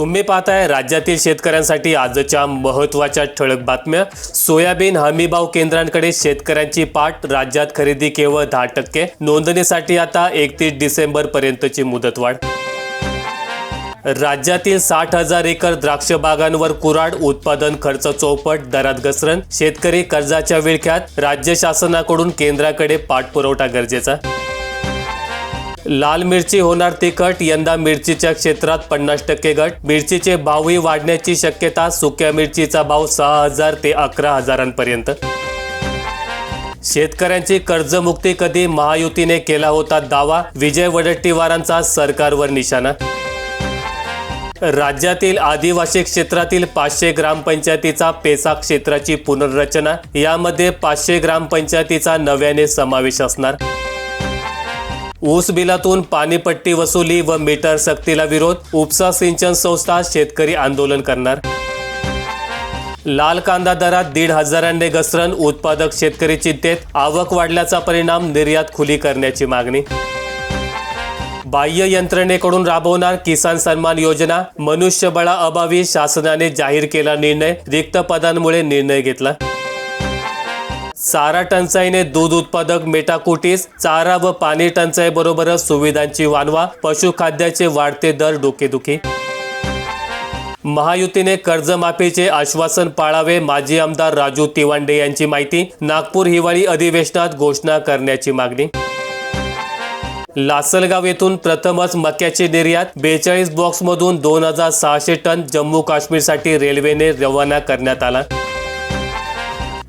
तुम्ही पाहताय राज्यातील शेतकऱ्यांसाठी आजच्या महत्त्वाच्या ठळक बातम्या. सोयाबीन हमीभाव केंद्रांकडे शेतकऱ्यांची पाठ राज्यात खरेदी केवळ दहा टक्के. नोंदणीसाठी आता एकतीस डिसेंबर पर्यंतची मुदतवाढ. राज्यातील साठ हजार एकर द्राक्ष बागांवर कुराड उत्पादन खर्च चौपट दरात घसरण. शेतकरी कर्जाच्या विळख्यात राज्य शासनाकडून केंद्राकडे पाठपुरवठा गरजेचा. लाल मिरची होणार तिखट यंदा मिरचीच्या क्षेत्रात पन्नास टक्के घट. मिरचीचे भावही वाढण्याची शक्यता सुक्या मिरचीचा भाव सहा हजार ते अकरा हजारांपर्यंत. शेतकऱ्यांची कर्जमुक्ती कधी महायुतीने केला होता दावा विजय वडट्टीवारांचा सरकारवर निशाणा. राज्यातील आदिवासी क्षेत्रातील पाचशे ग्रामपंचायतीचा पेसा क्षेत्राची पुनर्रचना यामध्ये पाचशे ग्रामपंचायतीचा नव्याने समावेश असणार. ऊस बिलातून पाणीपट्टी वसुली व मीटर सक्तीला विरोध उपसा सिंचन संस्था शेतकरी आंदोलन करणार. लाल कांदा दरात दीड हजारांनी घसरण उत्पादक शेतकरी चिंतेत आवक वाढल्याचा परिणाम निर्यात खुली करण्याची मागणी. बाह्य यंत्रणेकडून राबवणार किसान सन्मान योजना मनुष्यबळा अभावी शासनाने जाहीर केला निर्णय रिक्त पदांमुळे निर्णय घेतला. चारा टंचाईने दूध उत्पादक मेटाकुटीस चारा व पाणी टंचाई बरोबरच सुविधांची वानवा पशुखाद्याचे वाढते दर डोकेदुखी. महायुतीने कर्जमाफीचे आश्वासन पाळावे माजी आमदार राजू तिवांडे यांची माहिती नागपूर हिवाळी अधिवेशनात घोषणा करण्याची मागणी. लासलगाव येथून प्रथमच मक्याची निर्यात बेचाळीस बॉक्समधून दोन हजार सहाशे टन जम्मू काश्मीरसाठी रेल्वेने रवाना करण्यात आला.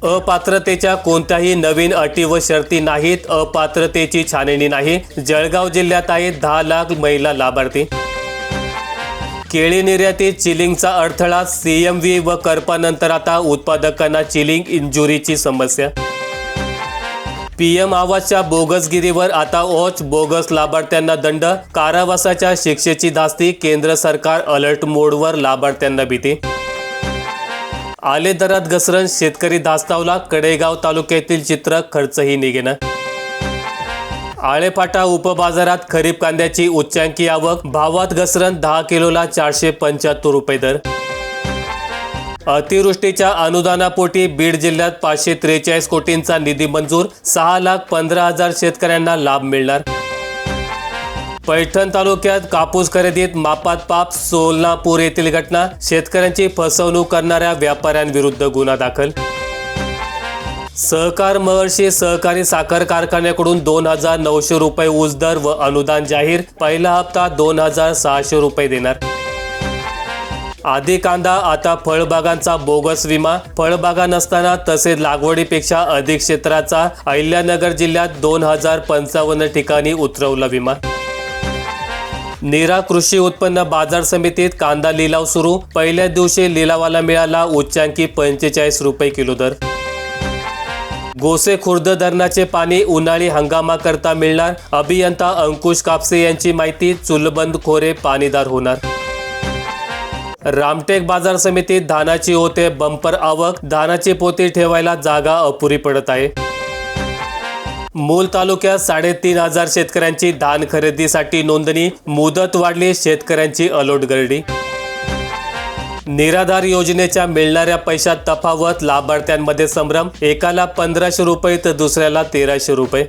अपात्रतेच्या कोणत्याही नवीन अटी व शर्ती नाहीत. अपात्रतेची छाननी नाही. जळगाव जिल्ह्यात आहेत दहा लाख महिला लाभार्थी. केळी निर्यातीत चिलिंगचा अडथळा सीएमव्ही व करपानंतर आता उत्पादकांना चिलिंग इंजुरीची समस्या. पीएम आवाजच्या बोगसगिरीवर आता ओच बोगस लाभार्थ्यांना दंड. कारावासाच्या शिक्षेची धास्ती केंद्र सरकार अलर्ट मोडवर लाभार्थ्यांना भीती. आले दरात घसरण शेतकरी धास्तावला. कडेगाव तालुक्यातील चित्र खर्चही निघेना. आळेपाटा उपबाजारात खरीप कांद्याची उच्चांकी आवक. भावात घसरण दहा किलोला चारशे पंच्याहत्तर रुपये दर. अतिवृष्टीच्या अनुदानापोटी बीड जिल्ह्यात पाचशे त्रेचाळीस कोटींचा निधी मंजूर. सहा लाख पंधरा हजार शेतकऱ्यांना लाभ मिळणार. पैठण तालुक्यात कापूस खरेदीत मापात पाप सोलनापूर येथील घटना शेतकऱ्यांची फसवणूक करणाऱ्या व्यापाऱ्यांविरुद्ध गुन्हा दाखल. सहकार महर्षी सहकारी साखर कारखान्याकडून दोन हजार नऊशे रुपये ऊस दर व अनुदान जाहीर पहिला हप्ता दोन हजार सहाशे रुपये देणार. आधी कांदा आता फळबागांचा बोगस विमा फळबागा नसताना तसेच लागवडीपेक्षा अधिक क्षेत्राचा अहिल्यानगर जिल्ह्यात दोन हजार पंचावन्न ठिकाणी उतरवला विमा. नेरा कृषी उत्पन्न बाजार समितीत कांदा लिलाव सुरू. पहिल्या दिवशी लिलावाला मिळाला उच्चांकी पंचेचाळीस रुपये किलो दर. गोसे खुर्द धरणाचे पाणी उन्हाळी हंगामाकरता मिळणार. अभियंता अंकुश कापसे यांची माहिती चुलबंद खोरे पाणीदार होणार. रामटेक बाजार समितीत धानाची होते बंपर आवक धानाची पोती ठेवायला जागा अपुरी पडत आहे. मूल तालुक्यात साडेतीन हजार शेतकऱ्यांची धान खरेदीसाठी नोंदणी मुदत वाढली शेतकऱ्यांची अलोट गर्दी निराधार योजनेच्या मिळणाऱ्या पैशात तफावत लाभार्थ्यांमध्ये संभ्रम एकाला पंधराशे रुपये तर दुसऱ्याला तेराशे रुपये.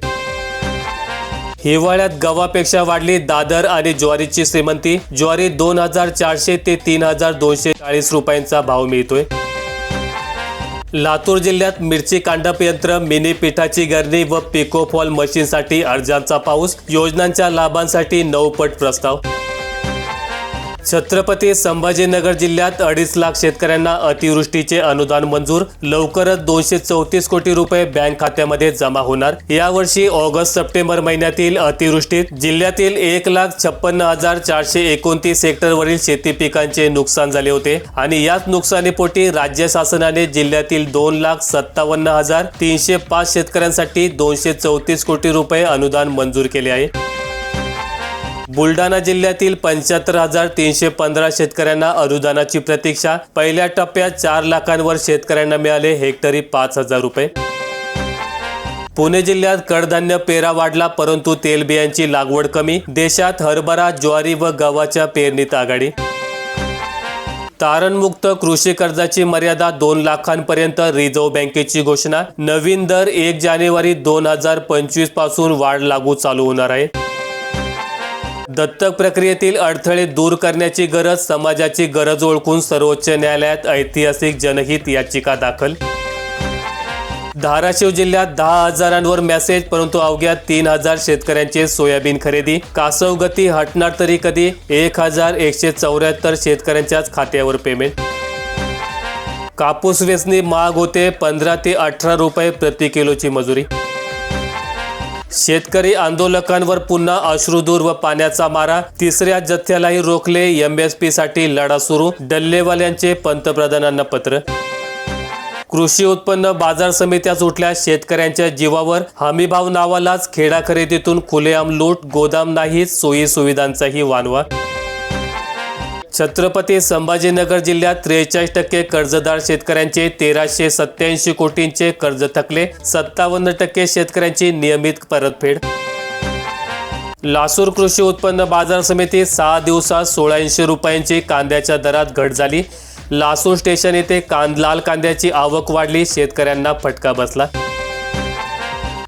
हिवाळ्यात गव्हापेक्षा वाढली दादर आणि ज्वारीची श्रीमंती ज्वारी दोन हजार चारशे ते तीन हजार दोनशे चाळीस रुपयांचा भाव मिळतोय. लातूर जिल्ह्यात मिरची कांडप यंत्र मिनी पिठाची गरणी व पिकोफॉल मशीनसाठी अर्जांचा पाऊस योजनांच्या लाभांसाठी नऊपट प्रस्ताव छत्रपती संभाजीनगर जिल्ह्यात अडीच लाख शेतकऱ्यांना अतिवृष्टीचे अनुदान मंजूर. लवकरच दोनशे चौतीस कोटी रुपये बँक खात्यामध्ये जमा होणार. यावर्षी ऑगस्ट सप्टेंबर महिन्यातील अतिवृष्टीत जिल्ह्यातील एक लाख छप्पन्न हजार चारशे एकोणतीस हेक्टरवरील शेती पिकांचे नुकसान झाले होते आणि याच नुकसानीपोटी राज्य शासनाने जिल्ह्यातील दोन लाख सत्तावन्न हजार तीनशे पाच शेतकऱ्यांसाठी दोनशे चौतीस कोटी रुपये अनुदान मंजूर केले आहे. बुलढाणा जिल्ह्यातील पंच्याहत्तर हजार तीनशे पंधरा शेतकऱ्यांना अनुदानाची प्रतीक्षा. पहिल्या टप्प्यात चार लाखांवर शेतकऱ्यांना मिळाले हेक्टरी पाच हजार रुपये. पुणे जिल्ह्यात कडधान्य पेरा वाढला परंतु तेलबियांची लागवड कमी. देशात हरभरा ज्वारी व गव्हाच्या पेरणीत आघाडी. तारणमुक्त कृषी कर्जाची मर्यादा दोन लाखांपर्यंत रिझर्व्ह बँकेची घोषणा. नवीन दर एक जानेवारी दोन हजार पंचवीसपासून वाढ लागू चालू होणार आहे. दत्तक प्रक्रियेतील अडथळे दूर करण्याची गरज समाजाची गरज ओळखून सर्वोच्च न्यायालयात ऐतिहासिक जनहित याचिका दाखल. धाराशिव जिल्ह्यात दहा हजारांवर मेसेज परंतु अवघ्या तीन हजार शेतकऱ्यांचे सोयाबीन खरेदी. कासव गती हटणार तरी कधी? एक हजार एकशे चौऱ्याहत्तर शेतकऱ्यांच्याच खात्यावर पेमेंट. कापूस वेचणी महाग होते पंधरा ते अठरा रुपये प्रति किलोची मजुरी. शेतकरी आंदोलकांवर पुन्हा अश्रुदूर व पाण्याचा मारा. तिसऱ्या जथ्यालाही रोखले एमएसपी साठी लढा सुरू. डल्लेवाल्यांचे पंतप्रधानांना पत्र. कृषी उत्पन्न बाजार समित्या सुटल्या. शेतकऱ्यांच्या जीवावर हमीभाव नावालाच खेडा खरेदीतून खुलेआम लूट गोदाम नाही सोयी सुविधांचाही वानवा. छत्रपती संभाजीनगर जिल्ह्यात त्रेचाळीस टक्के कर्जदार शेतकऱ्यांचे तेराशे सत्याऐंशी कोटींचे कर्ज थकले. सत्तावन्न टक्के शेतकऱ्यांची नियमित परतफेड. लासूर कृषी उत्पन्न बाजार समिती सहा दिवसात सोळाऐंशी रुपयांची कांद्याच्या दरात घट झाली. लासूर स्टेशन येथे कांद लाल कांद्याची आवक वाढली. शेतकऱ्यांना फटका बसला.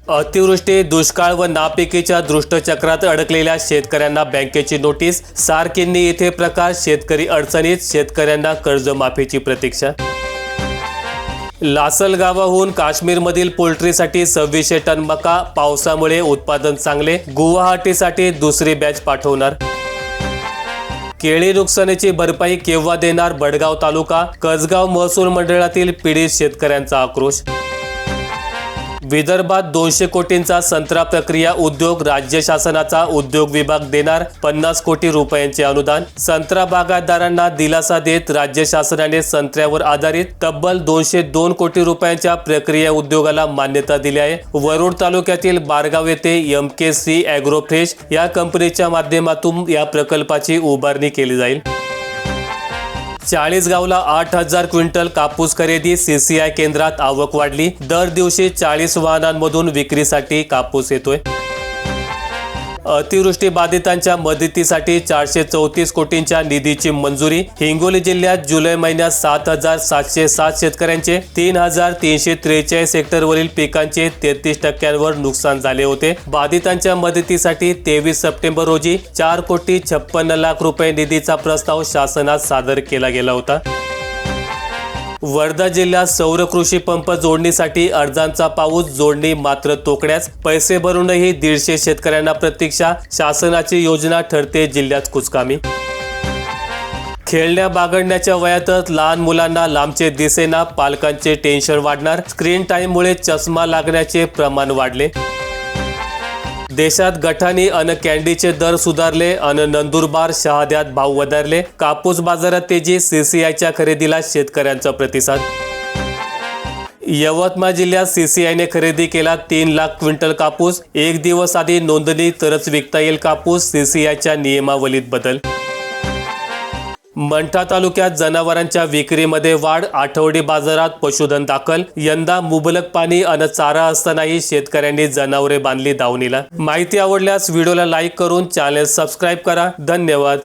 अतिवृष्टी दुष्काळ व नापिकीच्या दृष्टचक्रात अडकलेल्या शेतकऱ्यांना बँकेची नोटीस. सारकिन्नी येथे प्रकार शेतकरी अडचणीत शेतकऱ्यांना कर्जमाफीची प्रतीक्षा. लासलगावाहून काश्मीरमधील पोल्ट्रीसाठी सव्वीसशे टन मका पावसामुळे उत्पादन चांगले. गुवाहाटीसाठी दुसरी बॅच पाठवणार. केळी नुकसानीची भरपाई केव्हा देणार बडगाव तालुका? कसगाव महसूल मंडळातील पीडित शेतकऱ्यांचा आक्रोश. विदर्भात दोनशे कोटींचा संत्रा प्रक्रिया उद्योग राज्य शासनाचा उद्योग विभाग देणार पन्नास कोटी रुपयांचे अनुदान. संत्रा बागायतदारांना दिलासा देत राज्य शासनाने संत्र्यावर आधारित तब्बल दोनशे दोन कोटी रुपयांच्या प्रक्रिया उद्योगाला मान्यता दिली आहे. वरुड तालुक्यातील बारगाव येथे एम के सी ॲग्रोफ्रेश या कंपनीच्या माध्यमातून या प्रकल्पाची उभारणी केली जाईल. चाळीसगावला आठ हजार क्विंटल कापूस खरेदी सीसीआय केंद्रात आवक वाढली. दर दिवशी चाळीस वाहनांमधून विक्रीसाठी कापूस येतोय. अतिवृष्टी बाधितांच्या मदतीसाठी चारशे चौतीस कोटींच्या निधीची मंजुरी. हिंगोली जिल्ह्यात जुलै महिन्यात सात हजार सातशे सात शेतकऱ्यांचे तीन हजार तीनशे त्रेचाळीस हेक्टरवरील पिकांचे तेहतीस टक्क्यांवर नुकसान झाले होते. बाधितांच्या मदतीसाठी तेवीस सप्टेंबर रोजी चार कोटी छप्पन्न लाख रुपये निधीचा प्रस्ताव शासनात सादर केला गेला होता. वर्धा जिल्ह्यात सौर कृषी पंप जोडणीसाठी अर्जांचा पाऊस जोडणी मात्र तोकड्यास पैसे भरूनही दीडशे शेतकऱ्यांना प्रतीक्षा शासनाची योजना ठरते जिल्ह्यात कुचकामी. खेळण्या बागडण्याच्या वयातच लहान मुलांना लांबचे दिसेना पालकांचे टेन्शन वाढणार स्क्रीन टाईममुळे चष्मा लागण्याचे प्रमाण वाढले. देशात गठाणी अन कॅन्डीचे दर सुधारले अन नंदुरबार शहाद्यात भाव वधारले. कापूस बाजारात तेजी सीसीआयच्या खरेदीला शेतकऱ्यांचा प्रतिसाद. यवतमाळ जिल्ह्यात सीसीआयने खरेदी केला तीन लाख क्विंटल कापूस. एक दिवस आधी नोंदणी तरच विकता येईल कापूस. सीसीआयच्या नियमावलीत बदल. मंठा तालुक्यात जनावरांच्या विक्रीमध्ये वाढ आठवडी बाजारात पशुधन दाखल यंदा मुबलक पाणी अन चारा असतानाही शेतकऱ्यांनी जनावरे बांधली दावणीला. माहिती आवडल्यास व्हिडिओला लाईक करून चॅनल सबस्क्राईब करा. धन्यवाद.